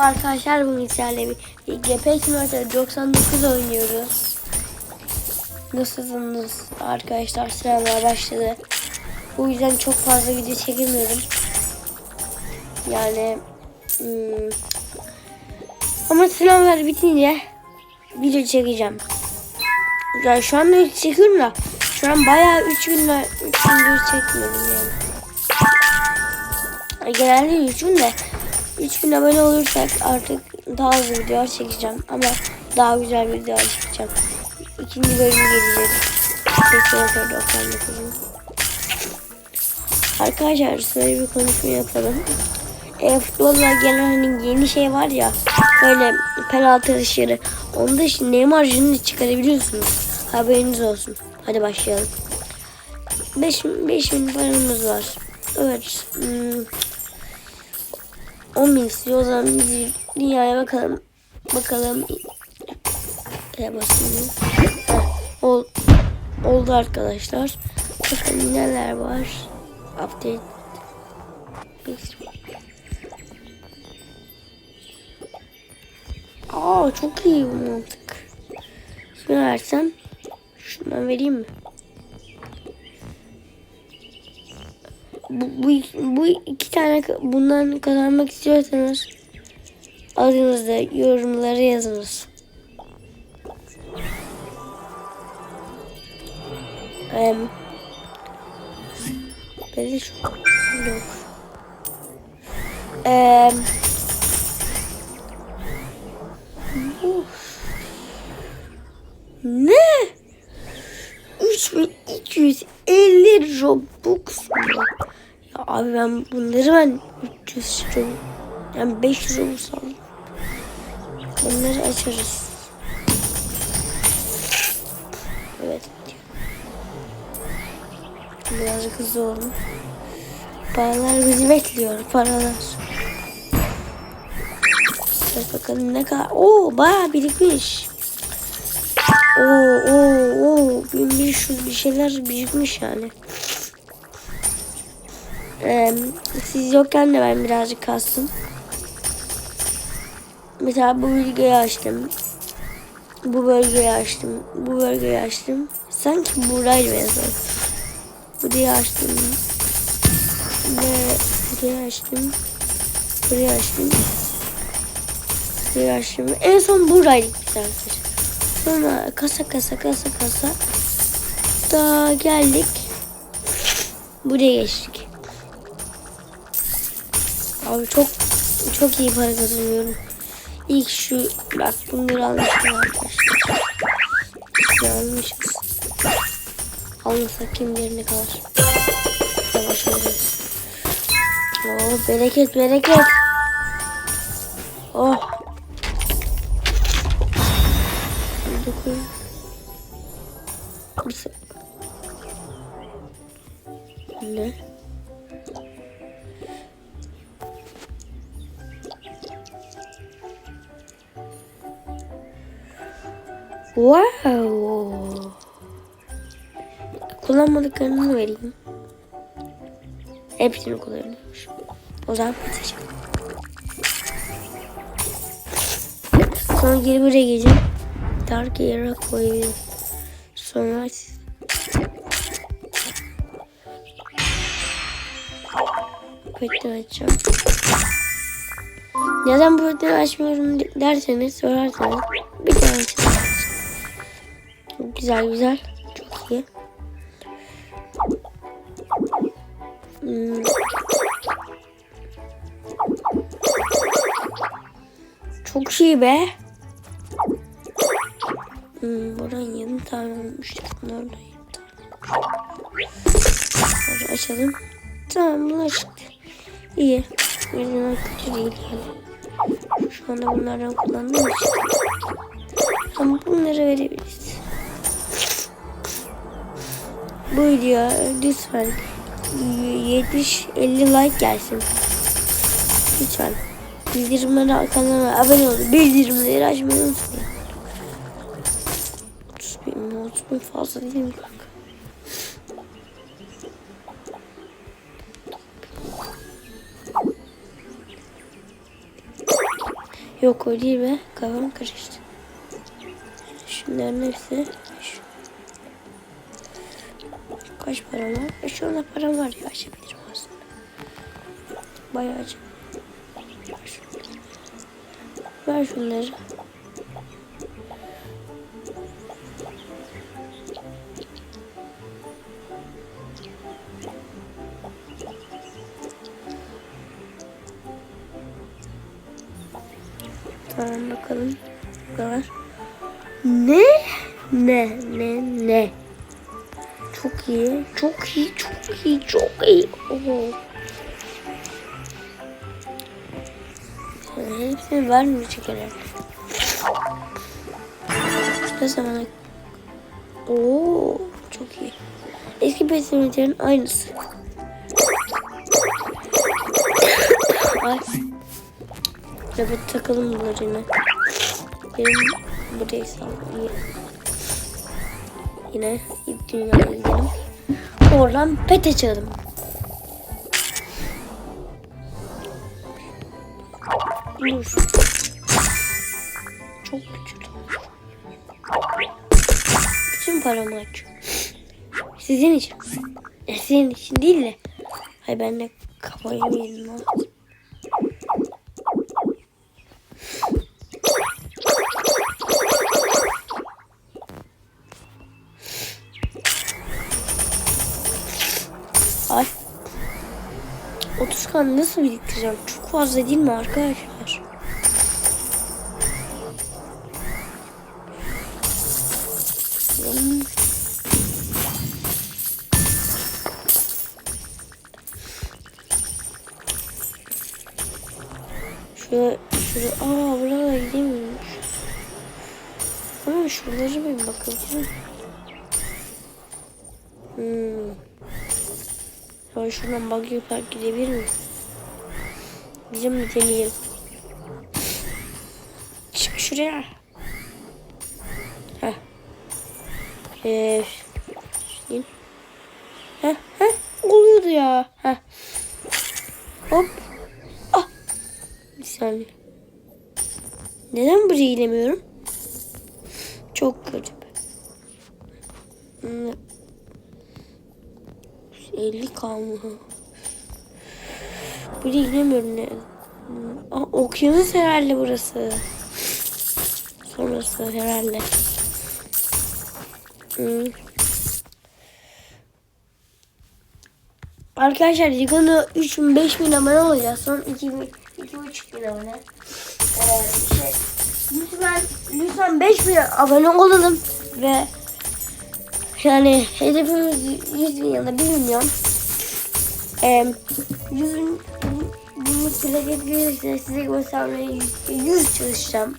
Arkadaşlar bugün sizlerle bir GP Simulator 99 oynuyoruz. Nasılsınız arkadaşlar sınavlar başladı. Bu yüzden çok fazla video çekemiyorum. Yani hmm. ama sınavlar bitince video çekeceğim. Yani şu anda hiç çekiyorum da şu an bayağı 3 günler 3 gündür çekmiyorum yani. Genelde 3 günde 3000 abone olursak artık daha uzun video çekeceğim ama daha güzel bir video çekeceğim. İkinci bölüm gelecek. Arkadaşlar şöyle bir konuşma yapalım. E, futbolla gelen hani yeni şey var ya böyle penaltı dışarı. Onu da şimdi Neymar Junior çıkarabiliyorsunuz. Haberiniz olsun. Hadi başlayalım. 5000 paramız var. Evet. Hmm. 10 bin istiyor. O zaman biz dünyaya bakalım. Bakalım. E basayım. Heh, ol, oldu arkadaşlar. Bakın neler var. Update. Aa çok iyi bu mantık. Şunu versem. Şundan vereyim mi? bu, bu, bu iki tane bundan kazanmak istiyorsanız adınızı yorumlara yazınız. Um, ben de çok yok. Um, ne? 3200 50 Robux mu? Ya abi ben bunları ben 300 Robux. Yani 5 Robux aldım. Bunları açarız. Evet. Birazcık hızlı olun. Paralar bizi bekliyor. Paralar. Bakalım ne kadar. Oo bayağı birikmiş. Oo oo oo 1500 bir şeyler birikmiş yani. Ee, siz yokken de ben birazcık kastım. Mesela bu bölgeyi açtım. Bu bölgeyi açtım. Bu bölgeyi açtım. Sanki buraydı mesela. Burayı açtım. Ve burayı açtım. Burayı açtım. Burayı açtım. En son buraydı arkadaşlar. Sonra kasa kasa kasa kasa da geldik. Buraya geçtik. Abi çok çok iyi para kazanıyorum. İlk şu bak bunları almışım arkadaşlar. Ne almışız? Almasak kim bilir ne kadar. Yavaş olacağız. Oh bereket bereket. Oh. Ne? Wow. Kullanmadıklarını vereyim. Hepsini kullanıyormuş. O zaman seçelim. Sonra geri buraya geleceğim. Dark yere koyuyorum. Sonra Petleri açacağım. Neden bu petleri açmıyorum derseniz sorarsanız bir tane açacağım. Güzel güzel. Çok iyi. Hmm. Çok iyi be. Hmm, buradan 20 tane olmuştu. Bunlardan 20 tane. Bunları açalım. Tamam bunlar çıktı. İyi. Yüzünden kötü değil yani. Şu anda bunlardan kullandığım için. Ama bunları verebiliriz. Bu video lütfen 70-50 like gelsin. Lütfen. Bildirimleri kanalıma abone olun. Bildirimleri açmayı unutmayın. 30 bin mi? 30 bin fazla değil mi Yok o değil be. Kafam karıştı. Şunların hepsi. Şu. Kaç para var? E şurada para var ya açabilirim aslında. Bayağı aç. Ver şunları. Bakalım. Bu kadar. Ne? Ne? Ne? Ne? Çok iyi. Çok iyi. Çok iyi. Çok iyi. Oho. Sana hepsini vermeyecek herhalde. Ne zamana... Oo, çok iyi. Eski pesimlerin aynısı. Ay. Evet takalım bunları yine. Benim buraya sağlayayım. Yine dünyaya gidelim. Oradan pet açalım. Dur. Çok güçlü. Bütün paramı aç. Sizin için. Sizin için değil de. Hay ben de kafayı yedim kan nasıl biriktireceğim? Çok fazla değil mi arkadaşlar? Şöyle, şöyle, aa buralara gidemiyormuş. Ama şuraları bir bakabilirim. Hmm. Ya şuradan bug yapar gidebilir miyim? Bizim mi deneyelim? Çık şuraya. Heh. Ee, şimdi. Heh, heh. Oluyordu ya. Heh. Hop. Ah. Bir saniye. Neden buraya inemiyorum? Çok garip. Hmm. 50 kalma. Buraya inemiyorum ne? Aa, okyanus herhalde burası. Sonrası herhalde. Hmm. Arkadaşlar yakında 3000 5000 abone olacağız. Son 2000 2500 abone. Ee, şey, lütfen lütfen 5000 abone olalım ve yani hedefimiz 100 bin ya da 1 milyon. Ee, 100 bin binlik bir hedef gelirse size göstermeye 100, 100 çalışacağım.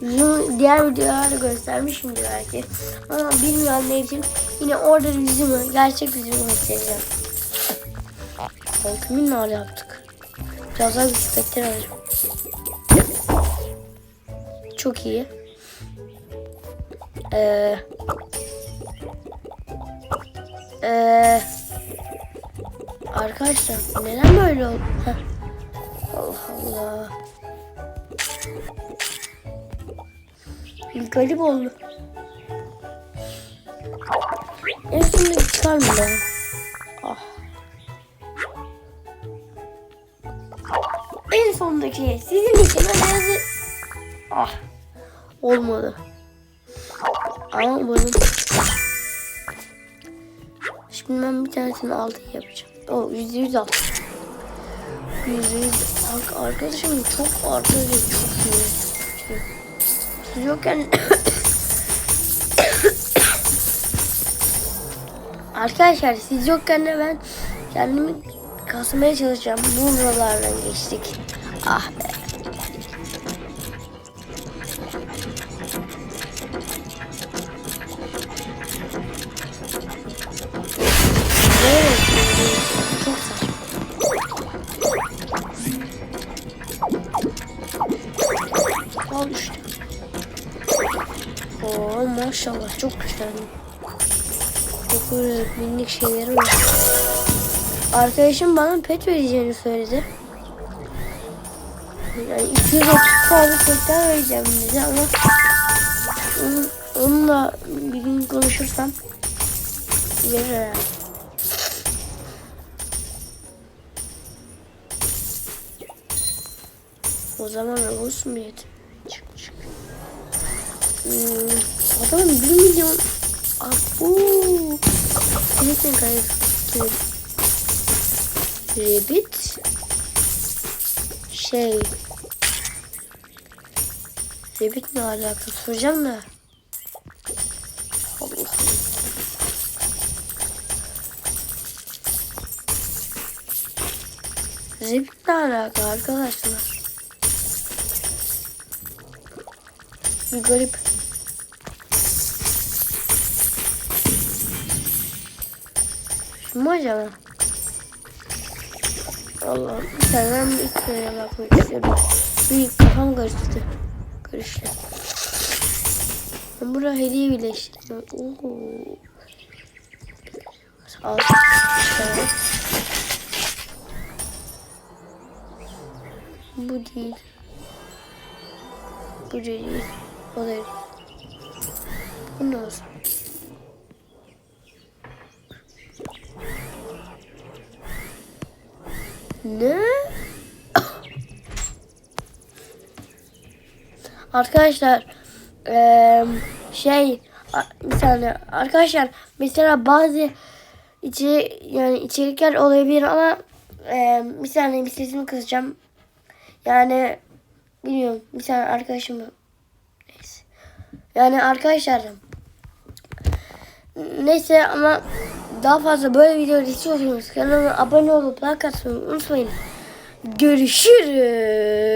Yüzümü diğer videolarda göstermişimdir belki. Ama bilmeyenler için yine orada yüzümü, gerçek yüzümü göstereceğim. Halkımın ne yaptık? Biraz daha bisikletler alırım. Çok iyi. Ee, ee, arkadaşlar neden böyle oldu? Heh. Allah Allah. Garip oldu. En sonunda çıkar mı ya? Ah. En sondaki sizin için önemli. Ah. Olmadı. Bunun Şimdi ben bir tanesini altı yapacağım. O yüzde yüz alt. Yüzde yüz Ar- arkadaşım çok arkadaşım çok iyi. Siz yokken Arkadaşlar siz yokken de ben kendimi kasmaya çalışacağım. Buralardan geçtik. Ah be. Al işte. Oo maşallah çok güzel. Çok böyle minik şeyleri var. Arkadaşım bana pet vereceğini söyledi. Yani 230 tane tekrar vereceğim bize ama onun, onunla bir gün konuşursam verir herhalde. O zaman olsun bir yetim. Çık çık. Hmm, adamın 1 milyon. Abu. Neyse gayet. Rabbit. Şey. Rabbit ne alaka soracağım da. Allah. Rabbit ne alaka arkadaşlar? Bir garip. Şu acaba? Allah bir tane ben iki tane bakmak istiyorum. Bir kafam karıştı. Karıştı. Ben buraya hediye birleştirdim. Oo. Al. Bu değil. Bu değil. O değil. Bu ne olsun? Ne? Arkadaşlar eee, şey bir saniye arkadaşlar mesela bazı içi yani içerikler olabilir ama eee bir saniye bir sesimi kısacağım. Yani bilmiyorum bir saniye arkadaşım neyse. Yani arkadaşlar neyse ama daha fazla böyle video istiyorsanız kanalıma abone olup like atmayı unutmayın. Görüşürüz.